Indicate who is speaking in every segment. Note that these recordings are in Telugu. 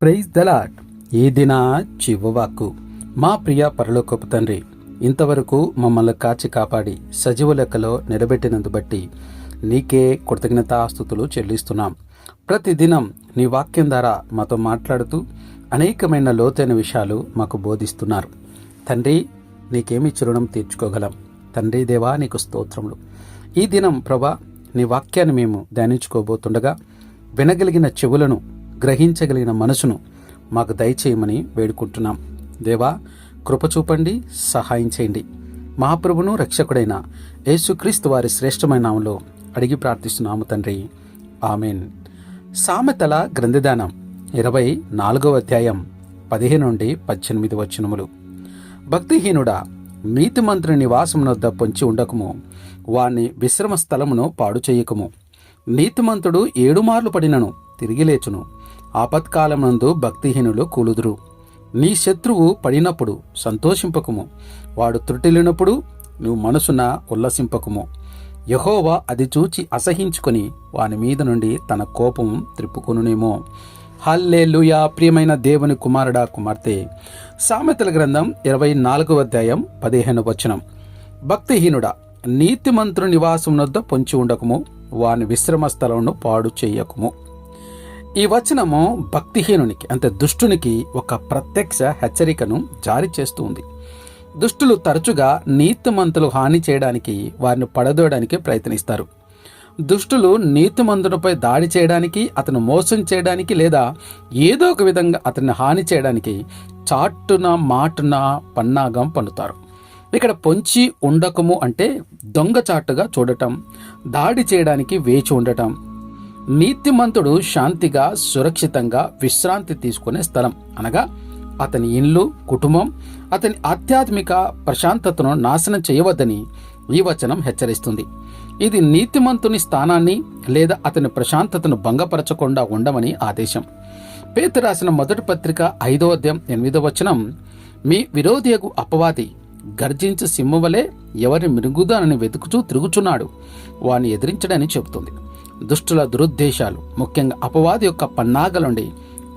Speaker 1: ప్రైజ్ దలాట్ ఈ దిన చివ్వవాక్కు. మా ప్రియ పరలోకపు తండ్రి ఇంతవరకు మమ్మల్ని కాచి కాపాడి సజీవ లెక్కలో నిలబెట్టినందు బట్టి నీకే కృతజ్ఞతాస్థుతులు చెల్లిస్తున్నాం. ప్రతిదినం నీ వాక్యం ద్వారా మాతో మాట్లాడుతూ అనేకమైన లోతైన విషయాలు మాకు బోధిస్తున్నారు. తండ్రి నీకేమి చిరుణం తీర్చుకోగలం. తండ్రి దేవా నీకు స్తోత్రములు. ఈ దినం ప్రభా నీ వాక్యాన్ని మేము ధ్యానించుకోబోతుండగా వినగలిగిన చెవులను గ్రహించగలిగిన మనసును మాకు దయచేయమని వేడుకుంటున్నాం. దేవా కృప చూపండి సహాయం చేయండి. మహాప్రభును రక్షకుడైన యేసుక్రీస్తు వారి శ్రేష్టమైన నామంలో అడిగి ప్రార్థిస్తున్నాము తండ్రి. ఆమెన్. సామెతల గ్రంథదానం ఇరవై నాలుగవ అధ్యాయం పదిహేను నుండి పద్దెనిమిది వచనములు. భక్తిహీనుడా నీతిమంతుని నివాసమునొద్ద పొంచి ఉండకము వాని విశ్రమ స్థలమును పాడు చేయకము. నీతిమంతుడు ఏడు మార్లు పడినను తిరిగి లేచును. ఆపత్కాలమునందు భక్తిహీనులు కూలుదురు. నీ శత్రువు పడినప్పుడు సంతోషింపకము. వాడు త్రుటిల్లినప్పుడు నువ్వు మనసున ఉల్లసింపకము. యహోవా అది చూచి అసహించుకొని వాని మీద నుండి తన కోపం త్రిప్పుకొనునేమో. హల్లెలూయా! ప్రియమైన దేవుని కుమారుడా కుమార్తె! సామెతల గ్రంథం ఇరవై నాలుగవ అధ్యాయం పదిహేను వచనం. భక్తిహీనుడా నీతిమంతుని నివాసం వద్ద పొంచి ఉండకము. వాని విశ్రమ స్థలంను పాడు చేయకము. ఈ వచనము భక్తిహీనునికి అంటే దుష్టునికి ఒక ప్రత్యక్ష హెచ్చరికను జారీ చేస్తూ ఉంది. దుష్టులు తరచుగా నీతిమంతులు హాని చేయడానికి వారిని పడదోయడానికి ప్రయత్నిస్తారు. దుష్టులు నీతిమంతునిపై దాడి చేయడానికి అతను మోసం చేయడానికి లేదా ఏదో ఒక విధంగా అతన్ని హాని చేయడానికి చాటున మాటున పన్నాగం పన్నుతారు. ఇక్కడ పొంచి ఉండకము అంటే దొంగచాటుగా చూడటం దాడి చేయడానికి వేచి ఉండటం నీతిమంతుడు శాంతిగా సురక్షితంగా విశ్రాంతి తీసుకునే స్థలం. అనగా అతని ఇల్లు కుటుంబం అతని ఆధ్యాత్మిక ప్రశాంతతను నాశనం చేయవద్దని ఈ వచనం హెచ్చరిస్తుంది. ఇది నీతిమంతుని స్థానాన్ని లేదా అతని ప్రశాంతతను భంగపరచకుండా ఉండమని ఆదేశం. పేతు రాసిన మొదటి పత్రిక ఐదో అధ్యాయం ఎనిమిదో వచనం మీ విరోధియకు అపవాది గర్జించు సింహవలే ఎవరి మిరుగుదానని వెతుకుచూ తిరుగుచున్నాడు. వాని ఎదిరించడని చెబుతుంది. దుష్టుల దురుద్దేశాలు ముఖ్యంగా అపవాది యొక్క పన్నాగలుండి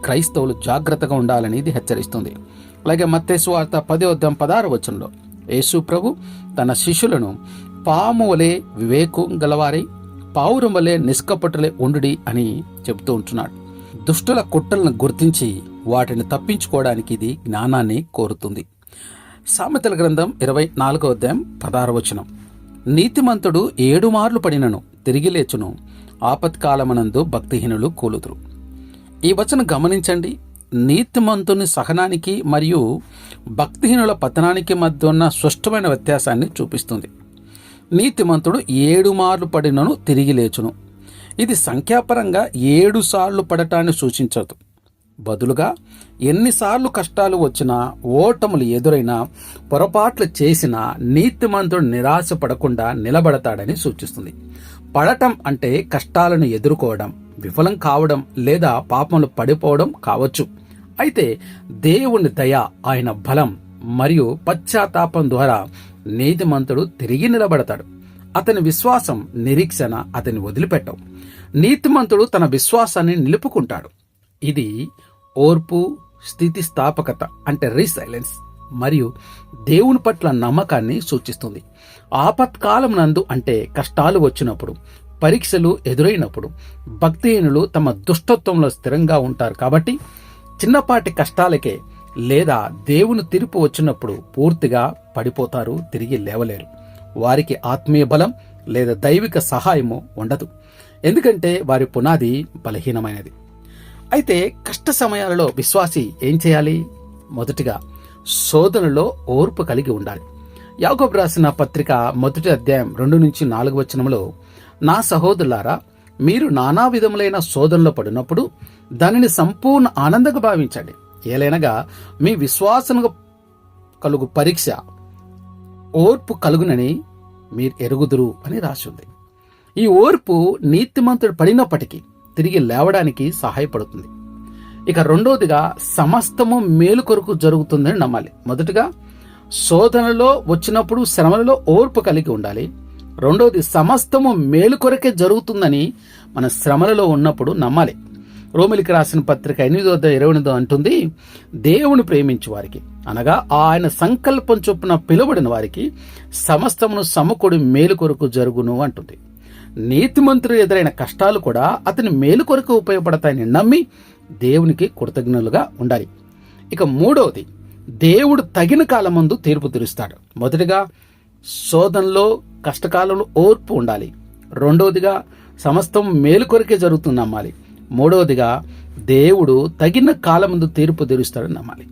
Speaker 1: క్రైస్తవులు జాగ్రత్తగా ఉండాలని ఇది హెచ్చరిస్తుంది. అలాగే మత్తేసు వార్త పదే అధ్యాయం పదహారు వచనంలో యేసు ప్రభు తన శిష్యులను పాము వలె వివేకం గలవారై పావురం వలె నిష్కపటులే ఉండుడి అని చెబుతూ ఉంటున్నాడు. దుష్టుల కుట్రలను గుర్తించి వాటిని తప్పించుకోవడానికి ఇది జ్ఞానాన్ని కోరుతుంది. సామెతల గ్రంథం ఇరవై నాలుగో అధ్యాయం పదహారు వచనం నీతిమంతుడు ఏడు మార్లు పడినను తిరిగి లేచును. ఆపత్కాలమనందు భక్తిహీనులు కూలుదురు. ఈ వచనం గమనించండి. నీతిమంతుని సహనానికి మరియు భక్తిహీనుల పతనానికి మధ్య ఉన్న స్పష్టమైన వ్యత్యాసాన్ని చూపిస్తుంది. నీతిమంతుడు ఏడు మార్లు పడినను తిరిగి లేచును. ఇది సంఖ్యాపరంగా ఏడు సార్లు పడటాన్ని సూచించదు. బదులుగా ఎన్నిసార్లు కష్టాలు వచ్చినా ఓటములు ఎదురైనా పొరపాట్లు చేసినా నీతిమంతుడు నిరాశ పడకుండా నిలబడతాడని సూచిస్తుంది. పడటం అంటే కష్టాలను ఎదుర్కోవడం విఫలం కావడం లేదా పాపములు పడిపోవడం కావచ్చు. అయితే దేవుని దయ ఆయన బలం మరియు పశ్చాత్తాపం ద్వారా నీతిమంతుడు తిరిగి నిలబడతాడు. అతని విశ్వాసం నిరీక్షణ అతని వదిలిపెట్టవు. నీతిమంతుడు తన విశ్వాసాన్ని నిలుపుకుంటాడు. ఇది ఓర్పు స్థితిస్థాపకత అంటే రీసైలెన్స్ మరియు దేవుని పట్ల నమ్మకాన్ని సూచిస్తుంది. ఆపత్కాలం నందు అంటే కష్టాలు వచ్చినప్పుడు పరీక్షలు ఎదురైనప్పుడు భక్తిహీనులు తమ దుష్టత్వంలో స్థిరంగా ఉంటారు కాబట్టి చిన్నపాటి కష్టాలకే లేదా దేవుని తీర్పు వచ్చినప్పుడు పూర్తిగా పడిపోతారు తిరిగి లేవలేరు. వారికి ఆత్మీయ బలం లేదా దైవిక సహాయము ఉండదు. ఎందుకంటే వారి పునాది బలహీనమైనది. అయితే కష్ట సమయాలలో విశ్వాసి ఏం చేయాలి? మొదటిగా శోధనలో ఓర్పు కలిగి ఉండాలి. యాగోబ్ రాసిన పత్రిక మొదటి అధ్యాయం రెండు నుంచి నాలుగు వచనంలో నా సహోదరులారా మీరు నానా విధములైన శోధనలో పడినప్పుడు దానిని సంపూర్ణ ఆనందంగా భావించండి. ఏలైనగా మీ విశ్వాసముగా కలుగు పరీక్ష ఓర్పు కలుగునని మీరు ఎరుగుదురు అని రాసింది. ఈ ఓర్పు నీతిమంతుడు పడినప్పటికీ తిరిగి లేవడానికి సహాయపడుతుంది. ఇక రెండవదిగా సమస్తము మేలు కొరకు జరుగుతుందని నమ్మాలి. మొదటగా శోధనలో వచ్చినప్పుడు శ్రమలలో ఓర్పు కలిగి ఉండాలి. రెండవది సమస్తము మేలు కొరకే జరుగుతుందని మన శ్రమలలో ఉన్నప్పుడు నమ్మాలి. రోమిలికి రాసిన పత్రిక ఎనిమిదో ఇరవై ఎనిమిదో అంటుంది దేవుని ప్రేమించు వారికి. అనగా ఆయన సంకల్పం చొప్పున పిలువడిన వారికి సమస్తమును సమకుడి మేలు కొరకు జరుగును అంటుంది. నీతిమంతుడు ఎదురైన కష్టాలు కూడా అతని మేలు కొరకు ఉపయోగపడతాయని నమ్మి దేవునికి కృతజ్ఞులుగా ఉండాలి. ఇక మూడవది దేవుడు తగిన కాలమందు తీర్పు తీరుస్తాడు. మొదటిగా శోధనలో కష్టకాలంలో ఓర్పు ఉండాలి. రెండవదిగా సమస్తం మేలు కొరకే జరుగుతుంది నమ్మాలి. మూడవదిగా దేవుడు తగిన కాలముందు తీర్పు తీరుస్తాడని నమ్మాలి.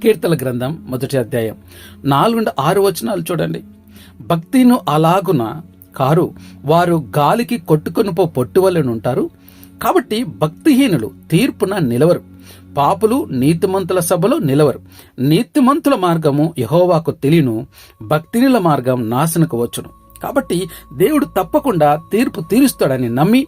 Speaker 1: కీర్తన గ్రంథం మొదటి అధ్యాయం నాలుగు నుండి ఆరు వచనాలు చూడండి. భక్తిను అలాగున కారు వారు గాలికి కొట్టుకొని పో పొట్టు ఉంటారు కాబట్టి భక్తిహీనులు తీర్పున నిలవరు. పాపులు నీతిమంతుల సభలో నిలవరు. నీతిమంతుల మార్గము యహోవాకు తెలియను భక్తినిల మార్గం నాశనకు వచ్చును. కాబట్టి దేవుడు తప్పకుండా తీర్పు తీరుస్తాడని నమ్మి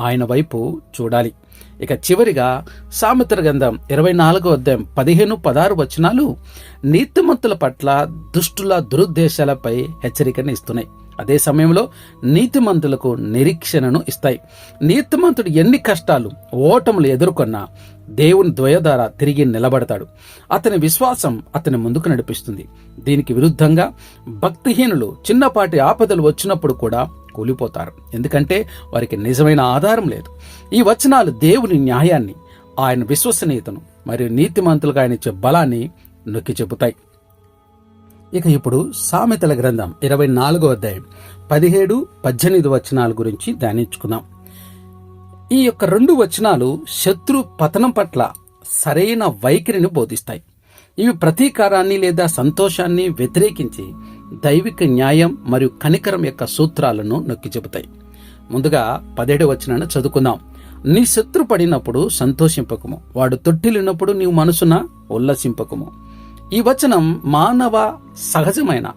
Speaker 1: ఆయన వైపు చూడాలి. ఇక చివరిగా సామెతల గంధం ఇరవై నాలుగో అధ్యాయం పదిహేను పదహారు వచనాలు నీతిమంతుల పట్ల దుష్టుల దురుద్దేశాలపై హెచ్చరికను ఇస్తున్నాయి. అదే సమయంలో నీతిమంతులకు నిరీక్షణను ఇస్తాయి. నీతిమంతుడు ఎన్ని కష్టాలు ఓటములు ఎదుర్కొన్నా దేవుని ద్వయ ద్వారా తిరిగి నిలబడతాడు. అతని విశ్వాసం అతని ముందుకు నడిపిస్తుంది. దీనికి విరుద్ధంగా భక్తిహీనులు చిన్నపాటి ఆపదలు వచ్చినప్పుడు కూడా కూలిపోతారు. ఎందుకంటే వారికి నిజమైన ఆధారం లేదు. ఈ వచనాలు దేవుని న్యాయాన్ని ఆయన విశ్వసనీయతను మరియు నీతిమంతులుగా ఆయన ఇచ్చే బలాన్ని నొక్కి చెబుతాయి. ఇక ఇప్పుడు సామెతల గ్రంథం ఇరవై నాలుగో అధ్యాయం పదిహేడు పద్దెనిమిది వచనాల గురించి ధ్యానించుకుందాం. ఈ యొక్క రెండు వచనాలు శత్రు పతనం పట్ల సరైన వైఖరిని బోధిస్తాయి. ఇవి ప్రతీకారాన్ని లేదా సంతోషాన్ని వ్యతిరేకించి దైవిక న్యాయం మరియు కనికరం యొక్క సూత్రాలను నొక్కి చెబుతాయి. ముందుగా పదిహేడు వచనాన్ని చదువుకుందాం. నీ శత్రు పడినప్పుడు సంతోషింపకము. వాడు తొట్టిల్లినప్పుడు నీవు మనసున ఉల్లసింపకము. ఈ వచనం మానవ సహజమైన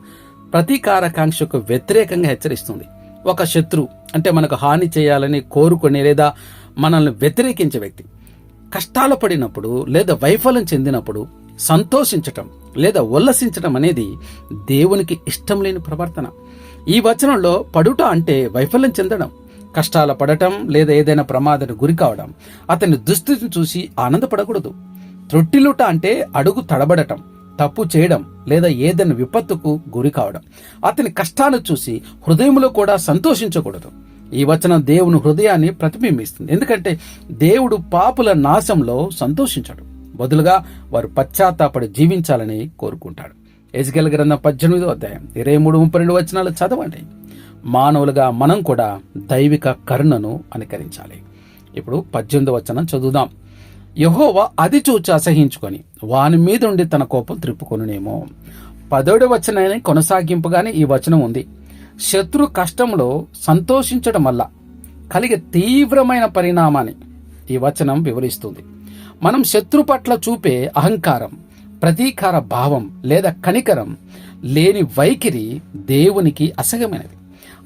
Speaker 1: ప్రతీకారకాంక్షకు వ్యతిరేకంగా హెచ్చరిస్తుంది. ఒక శత్రు అంటే మనకు హాని చేయాలని కోరుకునే లేదా మనల్ని వ్యతిరేకించే వ్యక్తి కష్టాలు పడినప్పుడు లేదా వైఫల్యం చెందినప్పుడు సంతోషించటం లేదా ఉల్లసించటం అనేది దేవునికి ఇష్టం లేని ప్రవర్తన. ఈ వచనంలో పడుట అంటే వైఫల్యం చెందడం కష్టాల పడటం లేదా ఏదైనా ప్రమాదానికి గురి కావడం అతని దుస్థితిని చూసి ఆనందపడకూడదు. త్రొట్టిలుట అంటే అడుగు తడబడటం తప్పు చేయడం లేదా ఏదైనా విపత్తుకు గురి కావడం. అతని కష్టాన్ని చూసి హృదయంలో కూడా సంతోషించకూడదు. ఈ వచనం దేవుని హృదయాన్ని ప్రతిబింబిస్తుంది. ఎందుకంటే దేవుడు పాపుల నాశంలో సంతోషించాడు. బదులుగా వారు పశ్చాత్తాపడి జీవించాలని కోరుకుంటాడు. ఎజ్గల్ గ్రంథం పద్దెనిమిదో అధ్యాయం ఇరవై మూడు ముప్పై రెండు వచనాలు చదవండి. మానవులుగా మనం కూడా దైవిక కరుణను అనుకరించాలి. ఇప్పుడు పద్దెనిమిదో వచనం చదువుదాం. యహోవ అది చూచి అసహించుకొని వాని మీదుండి తన కోపం త్రిప్పుకొనునేమో. పదోడు వచనాన్ని కొనసాగింపుగానే ఈ వచనం ఉంది. శత్రు కష్టంలో సంతోషించడం వల్ల కలిగే తీవ్రమైన పరిణామాన్ని ఈ వచనం వివరిస్తుంది. మనం శత్రు పట్ల చూపే అహంకారం ప్రతీకార భావం లేదా కనికరం లేని వైఖరి దేవునికి అసహ్యమైనది.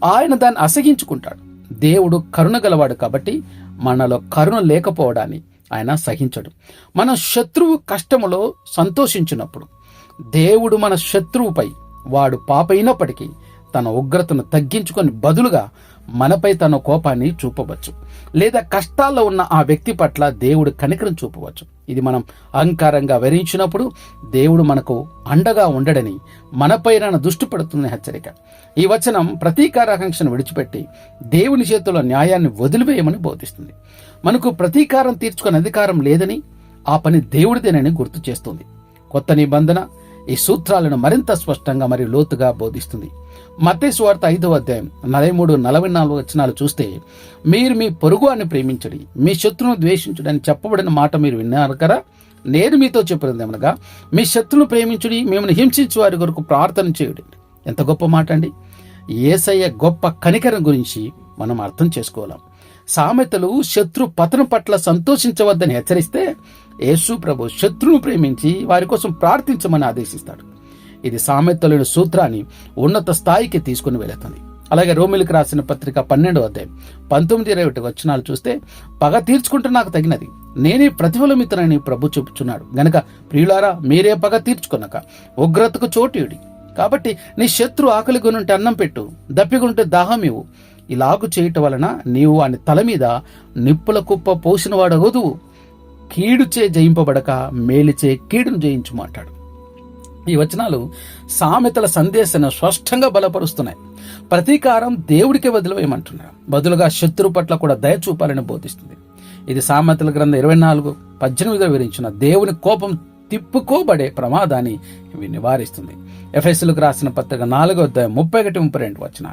Speaker 1: ఆయన దాన్ని అసహించుకుంటాడు దేవుడు కరుణ గలవాడు కాబట్టి మనలో కరుణ లేకపోవడాన్ని ఆయన సహించడు. మన శత్రువు కష్టములో సంతోషించినప్పుడు దేవుడు మన శత్రువుపై వాడు పాపైనప్పటికీ తన ఉగ్రతను తగ్గించుకొని బదులుగా మనపై తన కోపాన్ని చూపవచ్చు. లేదా కష్టాల్లో ఉన్న ఆ వ్యక్తి పట్ల దేవుడు కనికరం చూపవచ్చు. ఇది మనం అహంకారంగా వరించినప్పుడు దేవుడు మనకు అండగా ఉండడని మనపైన దుష్టి పడుతున్న హెచ్చరిక. ఈ వచనం ప్రతీకారాకాంక్షను విడిచిపెట్టి దేవుని చేతిలో న్యాయాన్ని వదిలివేయమని బోధిస్తుంది. మనకు ప్రతీకారం తీర్చుకునే అధికారం లేదని ఆ పని దేవుడిదేనని గుర్తు చేస్తుంది. కొత్త నిబంధన ఈ సూత్రాలను మరింత స్పష్టంగా మరియు లోతుగా బోధిస్తుంది. మతే స్వార్థ ఐదవ అధ్యాయం నలభై మూడు నలభై నాలుగు వచనాలు చూస్తే మీరు మీ పొరుగు అని ప్రేమించడి. మీ శత్రువును ద్వేషించడని చెప్పబడిన మాట మీరు విన్నారు కదా? నేను మీతో చెప్పినది ఏమనగా మీ శత్రువును ప్రేమించుడి మిమ్మల్ని హింసించే వారి కొరకు ప్రార్థన చేయుడి. ఎంత గొప్ప మాట అండి ఏసయ్య గొప్ప కనికరం గురించి మనం అర్థం చేసుకోవాలి? సామెతలు శత్రు పతనం పట్ల సంతోషించవద్దని హెచ్చరిస్తే యేసు ప్రభు శత్రువును ప్రేమించి వారి కోసం ప్రార్థించమని ఆదేశిస్తాడు. ఇది సామెతలోని సూత్రాన్ని ఉన్నత స్థాయికి తీసుకుని వెళుతుంది. అలాగే రోమిలికి రాసిన పత్రిక పన్నెండు అధ్యాయం పంతొమ్మిది ఇరవై ఒకటి వచనాలు చూస్తే పగ తీర్చుకుంటే నాకు తగినది. నేనే ప్రతిఫలమితనని ప్రభు చూపుచున్నాడు. గనక ప్రియులారా మీరే పగ తీర్చుకున్నాక ఉగ్రతకు చోటుయుడి కాబట్టి నీ శత్రు ఆకలి కొనుంటే అన్నం పెట్టు దప్పిగుంటే దాహం ఇవ్వు. ఇలాగు చేయటం వలన నీవు వాని తల మీద నిప్పుల కుప్ప పోసిన వాడగదు కీడుచే జయింపబడక మేలిచే కీడును జయించుమంటాడు ఈ వచనాలు సామెతల సందేశాన్ని స్పష్టంగా బలపరుస్తున్నాయి. ప్రతీకారం దేవుడికి వదిలివేయమంటున్నారు. బదులుగా శత్రు పట్ల కూడా దయ చూపాలని బోధిస్తుంది. ఇది సామెతల గ్రంథం ఇరవై నాలుగు పద్దెనిమిదిలో వివరించిన దేవుని కోపం తిప్పుకోబడే ప్రమాదాన్ని ఇవి నివారిస్తుంది. ఎఫ్ఎస్లకు రాసిన పత్రిక నాలుగో అధ్యాయం ముప్పై ఒకటి ముప్పై రెండు వచ్చిన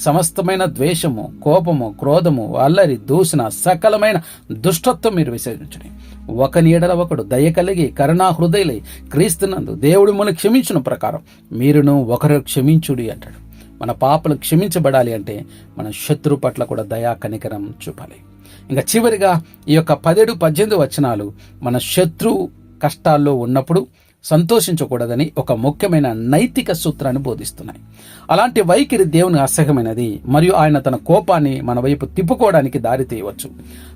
Speaker 1: సమస్తమైన ద్వేషము కోపము క్రోధము అల్లరి దూషణ సకలమైన దుష్టత్వం మీరు విసర్జించండి. ఒక నీడల ఒకడు దయ కలిగి కరుణా హృదయలై క్రీస్తునందు దేవుడు మనం క్షమించిన ప్రకారం మీరును ఒకరు క్షమించుడి అంటాడు. మన పాపలు క్షమించబడాలి అంటే మన శత్రు పట్ల కూడా దయా కనికరం చూపాలి. ఇంకా చివరిగా ఈ యొక్క పదేడు పద్దెనిమిది వచనాలు మన శత్రువు కష్టాల్లో ఉన్నప్పుడు సంతోషించకూడదని ఒక ముఖ్యమైన నైతిక సూత్రాన్ని బోధిస్తున్నాయి. అలాంటి వైఖరి దేవుని అసహ్యమైనది మరియు ఆయన తన కోపాన్ని మన వైపు తిప్పుకోవడానికి దారి తీయవచ్చు.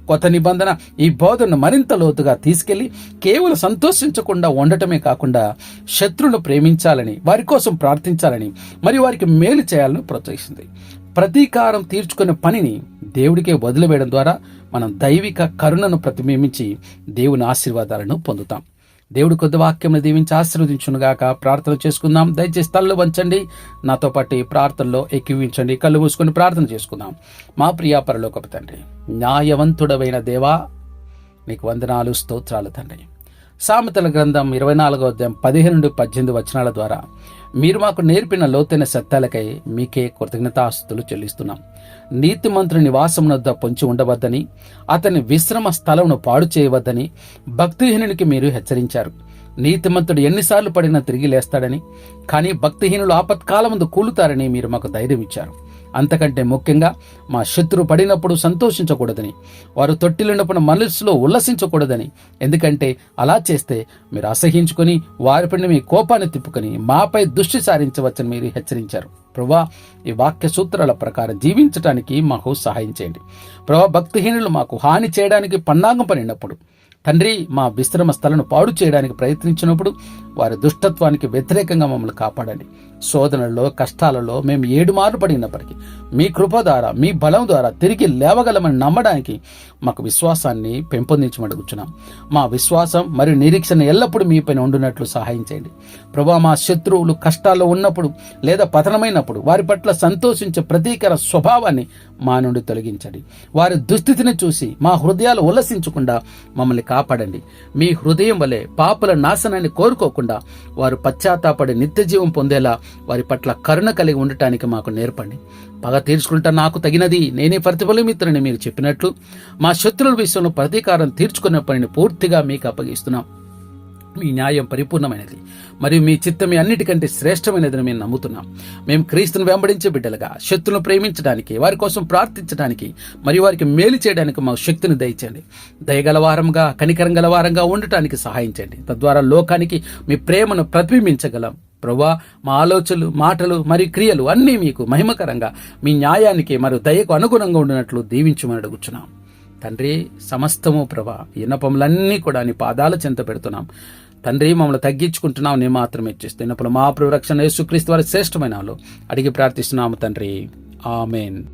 Speaker 1: కొత్త నిబంధన ఈ బోధనను మరింత లోతుగా తీసుకెళ్ళి కేవలం సంతోషించకుండా ఉండటమే కాకుండా శత్రువును ప్రేమించాలని వారి కోసం ప్రార్థించాలని మరియు వారికి మేలు చేయాలని ప్రోత్సహిస్తుంది. ప్రతీకారం తీర్చుకునే పనిని దేవుడికే వదిలివేయడం ద్వారా మనం దైవిక కరుణను ప్రతిబింబించి దేవుని ఆశీర్వాదాలను పొందుతాం. దేవుడు కొద్ది వాక్యం దీవించి ఆశీర్వదించునుగాక ప్రార్థన చేసుకుందాం. దయచేసి తల్లు వంచండి. నాతో పాటు ఈ ప్రార్థనలో ఎక్కివించండి కళ్ళు మూసుకొని ప్రార్థన చేసుకుందాం. మా ప్రియా పరలోకపు తండ్రి న్యాయవంతుడమైన దేవా నీకు వందనాలు స్తోత్రాలు తండ్రి. సామెతల గ్రంథం ఇరవై నాలుగో అధ్యాయం పదిహేను నుండి పద్దెనిమిది వచనాల ద్వారా మీరు మాకు నేర్పిన లోతైన సత్యాలకై మీకే కృతజ్ఞతాస్తులు చెల్లిస్తున్నాం. నీతిమంతుని నివాసం వద్ద పొంచి ఉండవద్దని అతని విశ్రమ స్థలమును పాడు చేయవద్దని భక్తిహీనునికి మీరు హెచ్చరించారు. నీతిమంతుడు ఎన్నిసార్లు పడినా తిరిగి లేస్తాడని కానీ భక్తిహీనులు ఆపత్కాలముందు కూలుతారని మీరు మాకు ధైర్యం ఇచ్చారు అంతకంటే ముఖ్యంగా మా శత్రు పడినప్పుడు సంతోషించకూడదని వారు తొట్టిల్లినప్పుడు మనస్సులో ఉల్లసించకూడదని. ఎందుకంటే అలా చేస్తే మీరు అసహించుకొని వారిపైన మీ కోపాన్ని తిప్పుకొని మాపై దృష్టి సారించవచ్చని మీరు హెచ్చరించారు. ప్రభా ఈ వాక్య సూత్రాల ప్రకారం జీవించడానికి మాకు సహాయం చేయండి. ప్రభా భక్తిహీనులు మాకు హాని చేయడానికి పన్నాగం పడినప్పుడు తండ్రి మా విశ్రమ స్థలను పాడు చేయడానికి ప్రయత్నించినప్పుడు వారి దుష్టత్వానికి వ్యతిరేకంగా మమ్మల్ని కాపాడండి. శోధనల్లో కష్టాలలో మేము ఏడు మార్లు పడినప్పటికీ మీ కృప ద్వారా మీ బలం ద్వారా తిరిగి లేవగలమని నమ్మడానికి మాకు విశ్వాసాన్ని పెంపొందించమడుగుచున్నాం మా విశ్వాసం మరియు నిరీక్షణ ఎల్లప్పుడూ మీపైన ఉండునట్లు సహాయం చేయండి. ప్రభా మా శత్రువులు కష్టాల్లో ఉన్నప్పుడు లేదా పతనమైనప్పుడు వారి పట్ల సంతోషించే ప్రతీకర స్వభావాన్ని మా నుండి తొలగించండి. వారి దుస్థితిని చూసి మా హృదయాలు ఉల్లసించకుండా మమ్మల్ని కాపాడండి. మీ హృదయం వలె పాపల నాశనాన్ని కోరుకోకుండా వారు పశ్చాత్తాపడి నిత్య జీవం పొందేలా వారి పట్ల కరుణ కలిగి ఉండటానికి మాకు నేర్పండి. పగ తీర్చుకుంటా నాకు తగినది నేనే ప్రతిఫలమిత్రని మీరు చెప్పినట్లు మా శత్రువుల విషయంలో ప్రతీకారం తీర్చుకున్న పనిని పూర్తిగా మీకు అప్పగిస్తున్నాం. మీ న్యాయం పరిపూర్ణమైనది. మరియు మీ చిత్తం మీ అన్నిటికంటే శ్రేష్టమైనదని మేము నమ్ముతున్నాం. మేము క్రీస్తును వెంబడించే బిడ్డలుగా శక్తులను ప్రేమించడానికి వారి కోసం ప్రార్థించడానికి మరియు వారికి మేలు చేయడానికి మాకు శక్తిని దయచండి దయగలవారంగా కనికరం గలవారంగా ఉండటానికి సహాయించండి తద్వారా లోకానికి మీ ప్రేమను ప్రతిబింబించగలం. ప్రభా మా ఆలోచనలు మాటలు మరియు క్రియలు అన్నీ మీకు మహిమకరంగా మీ న్యాయానికి మరియు దయకు అనుగుణంగా ఉండినట్లు దీవించమని అడుగుచున్నాం. తండ్రి సమస్తము ప్రభా ఇన్నపములన్నీ కూడా నీ పాదాల చెంత పెడుతున్నాం. తండ్రి మమ్మల్ని తగ్గించుకుంటున్నావు నేను మాత్రమే ఇచ్చేస్తున్నప్పుడు మా ప్రభు రక్షణ యేసుక్రీస్తు వారి శ్రేష్టమైన అడిగి ప్రార్థిస్తున్నాము తండ్రి. ఆమెన్.